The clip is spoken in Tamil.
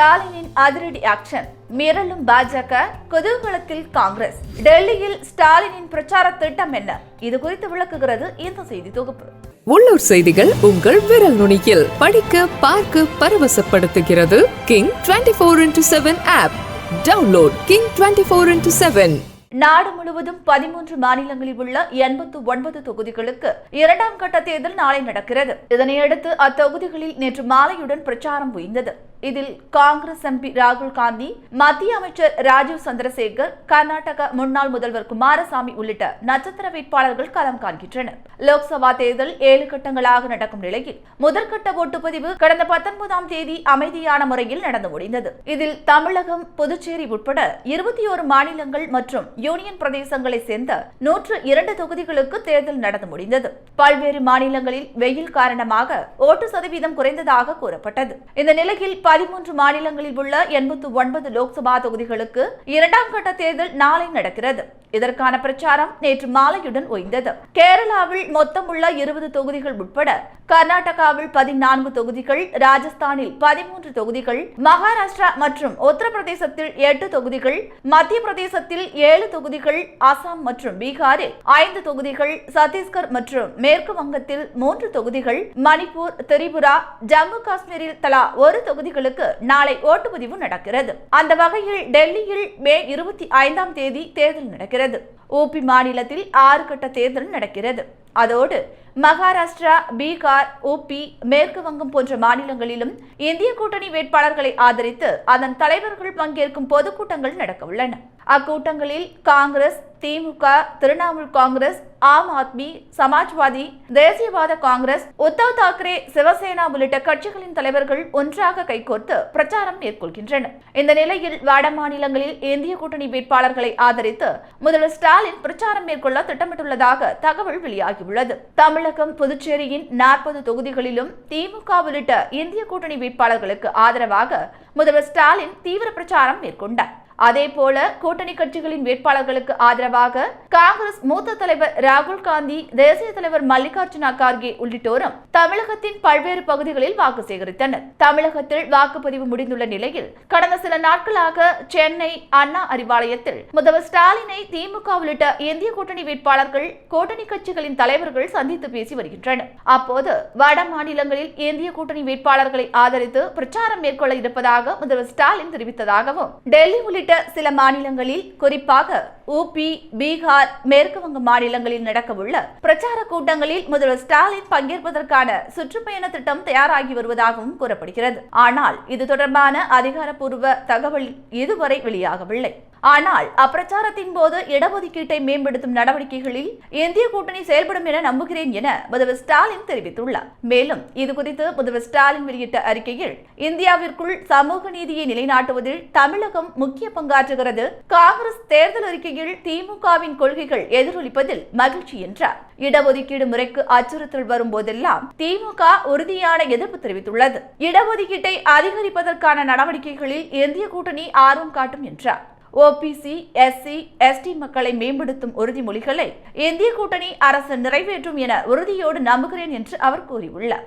ஸ்டாலினின் அதிரடி ஆக்ஷன். மிரளும் பாஜக குதூகலத்தில் காங்கிரஸ். டெல்லியில் ஸ்டாலினின் பிரச்சார திட்டம் என்ன? இது குறித்து விளக்குகிறது இந்த செய்தி தொகுப்பு. உள்ளூர் செய்திகள் உங்கள் விரல் நுனியில். படிக்க பார்க்க பரவசப்படுத்துகிறது King twenty four into seven app download King twenty four into seven நாடு முழுவதும் பதிமூன்று மாநிலங்களில் உள்ள எண்பத்து ஒன்பது தொகுதிகளுக்கு இரண்டாம் கட்ட தேர்தல் நாளை நடக்கிறது. இதனையடுத்து அத்தொகுதிகளில் நேற்று மாலையுடன் பிரச்சாரம் உயர்ந்தது இதில் காங்கிரஸ் எம்பி ராகுல் காந்தி மத்திய அமைச்சர் ராஜீவ் சந்திரசேகர் கர்நாடக முன்னாள் முதல்வர் குமாரசாமி உள்ளிட்ட நட்சத்திர வேட்பாளர்கள் களம் காண்கின்றனர். லோக்சபா தேர்தல் ஏழு கட்டங்களாக நடக்கும் நிலையில் முதற்கட்ட ஓட்டுப்பதிவு கடந்த பத்தொன்பதாம் தேதி அமைதியான முறையில் நடந்து முடிந்தது. இதில் தமிழகம் புதுச்சேரி உட்பட இருபத்தி ஒரு மாநிலங்கள் மற்றும் யூனியன் பிரதேசங்களை சேர்ந்த நூற்று இரண்டு தொகுதிகளுக்கு தேர்தல் நடந்து முடிந்தது. பல்வேறு மாநிலங்களில் வெயில் காரணமாக ஓட்டு சதவீதம் குறைந்ததாக கூறப்பட்டது. இந்த நிலையில் பதிமூன்று மாநிலங்களில் உள்ள எண்பத்து ஒன்பது லோக்சபா தொகுதிகளுக்கு இரண்டாம் கட்ட தேர்தல் நாளை நடக்கிறது. இதற்கான பிரச்சாரம் நேற்று மாலையுடன் ஓய்ந்தது. கேரளாவில் மொத்தம் உள்ள இருபது தொகுதிகள் உட்பட கர்நாடகாவில் பதினான்கு தொகுதிகள் ராஜஸ்தானில் பதிமூன்று தொகுதிகள் மகாராஷ்டிரா மற்றும் உத்தரப்பிரதேசத்தில் எட்டு தொகுதிகள் மத்திய பிரதேசத்தில் ஏழு தொகுதிகள் அசாம் மற்றும் பீகாரில் ஐந்து தொகுதிகள் சத்தீஸ்கர் மற்றும் மேற்கு வங்கத்தில் மூன்று தொகுதிகள் மணிப்பூர் திரிபுரா ஜம்மு காஷ்மீரில் தலா ஒரு தொகுதிகள் தொகுதிகளுக்கு நாளை ஓட்டுப்பதிவு நடக்கிறது. அந்த வகையில் டெல்லியில் மே இருபத்தி ஐந்தாம் தேதி தேர்தல் நடக்கிறது. ஓபி மாநிலத்தில் ஆறு கட்ட தேர்தல் நடக்கிறது. அதோடு மகாராஷ்டிரா பீகார் ஓபி மேற்கு வங்கம் போன்ற மாநிலங்களிலும் இந்திய கூட்டணி வேட்பாளர்களை ஆதரித்து அதன் தலைவர்கள் பங்கேற்கும் பொதுக்கூட்டங்கள் நடக்க உள்ளன அக்கூட்டங்களில் காங்கிரஸ் திமுக திரிணாமுல் காங்கிரஸ் ஆம் ஆத்மி சமாஜ்வாதி தேசியவாத காங்கிரஸ் உத்தவ் தாக்கரே சிவசேனா உள்ளிட்ட கட்சிகளின் தலைவர்கள் ஒன்றாக கைகோர்த்து பிரச்சாரம் மேற்கொள்கின்றனர். இந்த நிலையில் வட மாநிலங்களில் இந்திய கூட்டணி வேட்பாளர்களை ஆதரித்து முதல்வர் ஸ்டாலின் பிரச்சாரம் மேற்கொள்ள திட்டமிட்டுள்ளதாக தகவல் வெளியாகியுள்ளது. தமிழகம் புதுச்சேரியின் நாற்பது தொகுதிகளிலும் திமுக உள்ளிட்ட இந்திய கூட்டணி வேட்பாளர்களுக்கு ஆதரவாக முதல்வர் ஸ்டாலின் தீவிர பிரச்சாரம் மேற்கொண்டார். அதே போல கூட்டணி கட்சிகளின் வேட்பாளர்களுக்கு ஆதரவாக காங்கிரஸ் மூத்த தலைவர் ராகுல் காந்தி தேசிய தலைவர் மல்லிகார்ஜுன கார்கே உள்ளிட்டோரும் தமிழகத்தின் பல்வேறு பகுதிகளில் வாக்கு சேகரித்தனர். தமிழகத்தில் வாக்குப்பதிவு முடிந்துள்ள நிலையில் கடந்த சில நாட்களாக சென்னை அண்ணா அறிவாலயத்தில் முதல்வர் ஸ்டாலினை திமுக உள்ளிட்ட இந்திய கூட்டணி வேட்பாளர்கள் கூட்டணி கட்சிகளின் தலைவர்கள் சந்தித்து பேசி வருகின்றனர். அப்போது வட மாநிலங்களில் இந்திய கூட்டணி வேட்பாளர்களை ஆதரித்து பிரச்சாரம் மேற்கொள்ள இருப்பதாக முதல்வர் ஸ்டாலின் தெரிவித்ததாகவும் டெல்லி உள்ளிட்ட உள்ளிட்ட சில மாநிலங்களில் குறிப்பாக உபி பீகார் மேற்கு வங்க மாநிலங்களில் நடக்கவுள்ள பிரச்சார கூட்டங்களில் முதல்வர் ஸ்டாலின் பங்கேற்பதற்கான சுற்றுப்பயண திட்டம் தயாராகி வருவதாகவும் கூறப்படுகிறது. ஆனால் இது தொடர்பான அதிகாரப்பூர்வ தகவல் இதுவரை வெளியாகவில்லை. ஆனால் அப்பிரச்சாரத்தின் போது இடஒதுக்கீட்டை மேம்படுத்தும் நடவடிக்கைகளில் இந்திய கூட்டணி செயல்படும் என நம்புகிறேன் என முதல்வர் ஸ்டாலின் தெரிவித்துள்ளார். மேலும் இது குறித்து முதல்வர் ஸ்டாலின் வெளியிட்ட அறிக்கையில் இந்தியாவிற்குள் சமூக நீதியை நிலைநாட்டுவதில் தமிழகம் முக்கிய பங்காற்றுகிறது. காங்கிரஸ் தேர்தல் அறிக்கையில் திமுகவின் கொள்கைகள் எதிரொலிப்பதில் மகிழ்ச்சி என்றார். இடஒதுக்கீடு முறைக்கு அச்சுறுத்தல் வரும் போதெல்லாம் திமுக உறுதியான எதிர்ப்பு தெரிவித்துள்ளது. இடஒதுக்கீட்டை அதிகரிப்பதற்கான நடவடிக்கைகளில் இந்திய கூட்டணி ஆர்வம் காட்டும் என்றார். ஓபிசி எஸ்சி எஸ்டி மக்களை மேம்படுத்தும் உறுதிமொழிகளை இந்திய கூட்டணி அரசு நிறைவேற்றும் என உறுதியோடு நம்புகிறேன் என்று அவர் கூறியுள்ளார்.